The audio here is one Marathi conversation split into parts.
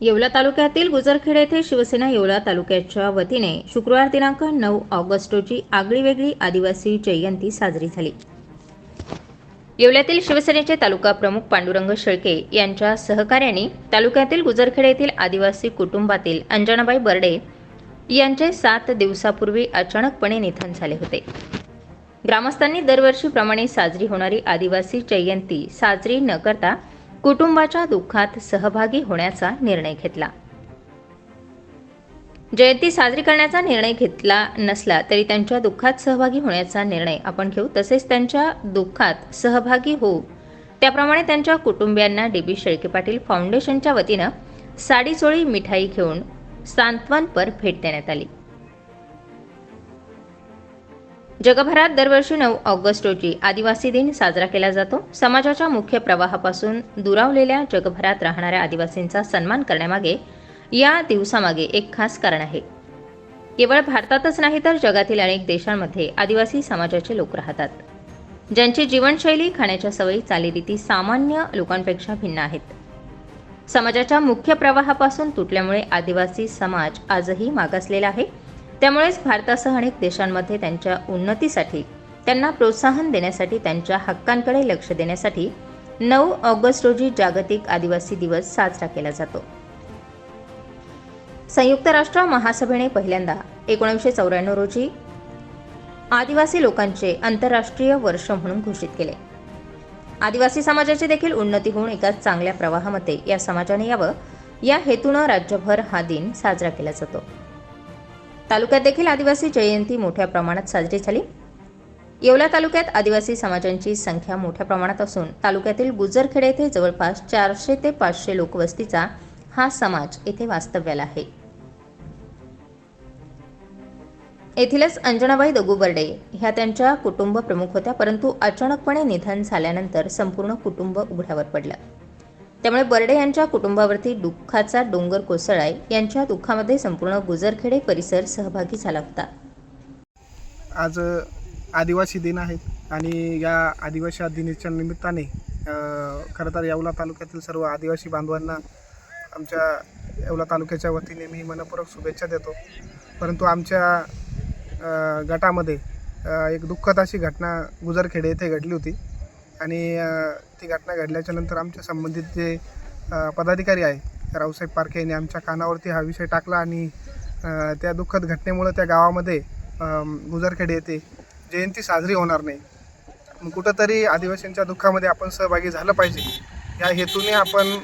येवला तालुक्यातील गुजरखेड येथे शिवसेना येवला तालुक्याच्या वतीने शुक्रवार दिनांक नऊ ऑगस्ट रोजी आगळी वेगळी आदिवासी जयंती साजरी झाली. येवल्यातील शिवसेनेचे तालुका प्रमुख पांडुरंग शेळके यांच्या सहकार्याने तालुक्यातील गुजरखेड येथील आदिवासी कुटुंबातील अंजनाबाई बर्डे यांचे सात दिवसापूर्वी अचानकपणे निधन झाले होते. ग्रामस्थांनी दरवर्षीप्रमाणे साजरी होणारी आदिवासी जयंती साजरी न करता कुटुंबाच्या दुःखात सहभागी होण्याचा निर्णय घेतला. जयंती साजरी करण्याचा निर्णय घेतला नसला तरी त्यांच्या दुःखात सहभागी होण्याचा निर्णय आपण घेऊ. तसेच त्यांच्या दुःखात सहभागी होऊ. त्याप्रमाणे त्यांच्या कुटुंबियांना डीबी शेळके पाटील फाउंडेशनच्या वतीनं साडीचोळी मिठाई घेऊन सांत्वनपर भेट देण्यात आली. जगभरात दरवर्षी नऊ ऑगस्ट रोजी आदिवासी दिन साजरा केला जातो. समाजाच्या मुख्य प्रवाहापासून दुरावलेल्या जगभरात राहणाऱ्या आदिवासींचा सन्मान करण्यामागे या दिवसामागे एक खास कारण आहे. केवळ भारतातच नाही तर जगातील अनेक देशांमध्ये आदिवासी समाजाचे लोक राहतात. ज्यांची जीवनशैली खाण्याच्या सवयी चालीरीती सामान्य लोकांपेक्षा भिन्न आहेत. समाजाच्या मुख्य प्रवाहापासून तुटल्यामुळे आदिवासी समाज आजही मागासलेला आहे. त्यामुळेच भारतासह अनेक देशांमध्ये त्यांच्या उन्नतीसाठी त्यांना प्रोत्साहन देण्यासाठी त्यांच्या हक्कांकडे लक्ष देण्यासाठी नऊ ऑगस्ट रोजी जागतिक आदिवासी दिवस साजरा केला जातो. संयुक्त राष्ट्र महासभेने पहिल्यांदा एकोणीसशे चौऱ्याण्णव रोजी आदिवासी लोकांचे आंतरराष्ट्रीय वर्ष म्हणून घोषित केले. आदिवासी समाजाची देखील उन्नती होऊन एका चांगल्या प्रवाहामध्ये या समाजाने यावं या हेतूनं राज्यभर हा दिन साजरा केला जातो. तालुक्यात देखील आदिवासी जयंती मोठ्या प्रमाणात साजरी झाली. येवला तालुक्यात आदिवासी समाजांची संख्या मोठ्या प्रमाणात असून तालुक्यातील गुजरखेड येथे जवळपास चारशे ते पाचशे लोकवस्तीचा हा समाज येथे वास्तव्याला आहे. येथीलच अंजनाबाई दगुबर्डे ह्या त्यांच्या कुटुंब प्रमुख होत्या परंतु अचानकपणे निधन झाल्यानंतर संपूर्ण कुटुंब उघड्यावर पडलं. त्यामुळे बर्डे यांच्या कुटुंबावरती दुःखाचा डोंगर कोसळाय यांच्या दुःखामध्ये संपूर्ण गुजरखेडे परिसर सहभागी झाला होता. आज आदिवासी दिन आहे आणि या आदिवासी दिनाच्या निमित्ताने खरं तर येवला तालुक्यातील सर्व आदिवासी बांधवांना आमच्या येवला तालुक्याच्या वतीने मी मनपूर्वक शुभेच्छा देतो. परंतु आमच्या गटामध्ये एक दुःखद अशी घटना गुजरखेडे येथे घडली होती. आणि ती घटना घडल्याच्या नंतर आमच्या संबंधित जे पदाधिकारी आहे रावसाहेब पारखे यांनी आमच्या कानावरती हा विषय टाकला आणि त्या दुःखद घटनेमुळं त्या गावामध्ये गुजरखेडे येथे जयंती साजरी होणार नाही. मग कुठंतरी आदिवासींच्या दुःखामध्ये आपण सहभागी झालं पाहिजे. या हेतूने आपण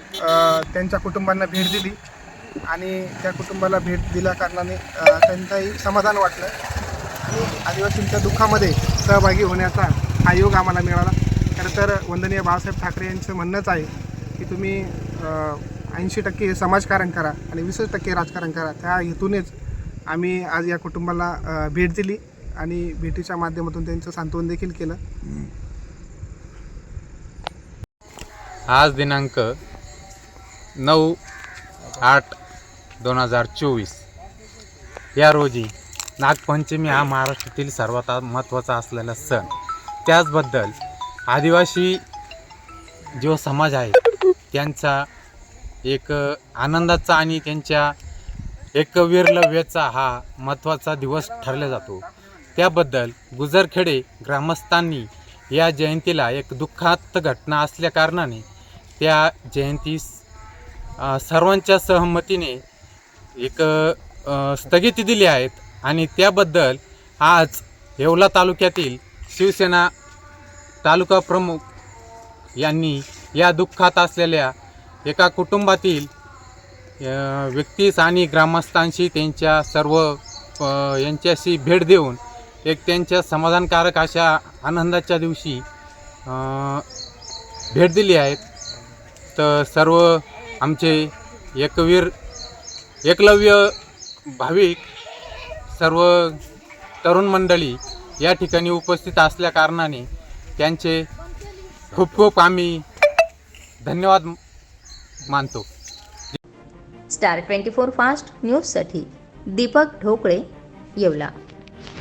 त्यांच्या कुटुंबांना भेट दिली आणि त्या कुटुंबाला भेट दिल्या कारणाने त्यांचाही समाधान वाटलं. आणि आदिवासींच्या दुःखामध्ये सहभागी होण्याचा हा योग आम्हाला मिळाला. खरं तर वंदनीय बाळासाहेब ठाकरे यांचं म्हणणंच आहे की तुम्ही ऐंशी टक्के हे समाजकारण करा आणि वीस टक्के राजकारण करा. त्या हेतूनेच आम्ही आज या कुटुंबाला भेट दिली आणि भेटीच्या माध्यमातून त्यांचं सांत्वन देखील केलं. आज दिनांक नऊ आठ दोन हजार चोवीस. या रोजी नागपंचमी हा महाराष्ट्रातील सर्वात महत्त्वाचा असलेला सण. त्याचबद्दल आदिवासी जो समाज आहे त्यांचा एक आनंदाचा आणि त्यांच्या एकवीरलव्याचा हा महत्त्वाचा दिवस ठरला जातो. त्याबद्दल गुजरखेडे ग्रामस्थांनी या जयंतीला एक दुःखात घटना असल्याकारणाने त्या जयंतीस सर्वांच्या सहमतीने एक स्थगिती दिली आहेत आणि त्याबद्दल आज येवला तालुक्यातील शिवसेना तालुका प्रमुख यांनी या दुःखात असलेल्या एका कुटुंबातील व्यक्तीस आणि ग्रामस्थांशी त्यांच्या सर्व यांच्याशी भेट देऊन एक त्यांच्या समाधानकारक अशा आनंदाच्या दिवशी भेट दिली आहेत तर सर्व आमचे एकवीर एकलव्य भाविक सर्व तरुण मंडळी या ठिकाणी उपस्थित असल्या कारणाने त्यांचे खूप खूप आम्ही धन्यवाद मानतो. स्टार ट्वेंटी फोर फास्ट न्यूजसाठी दीपक ढोकळे येवला.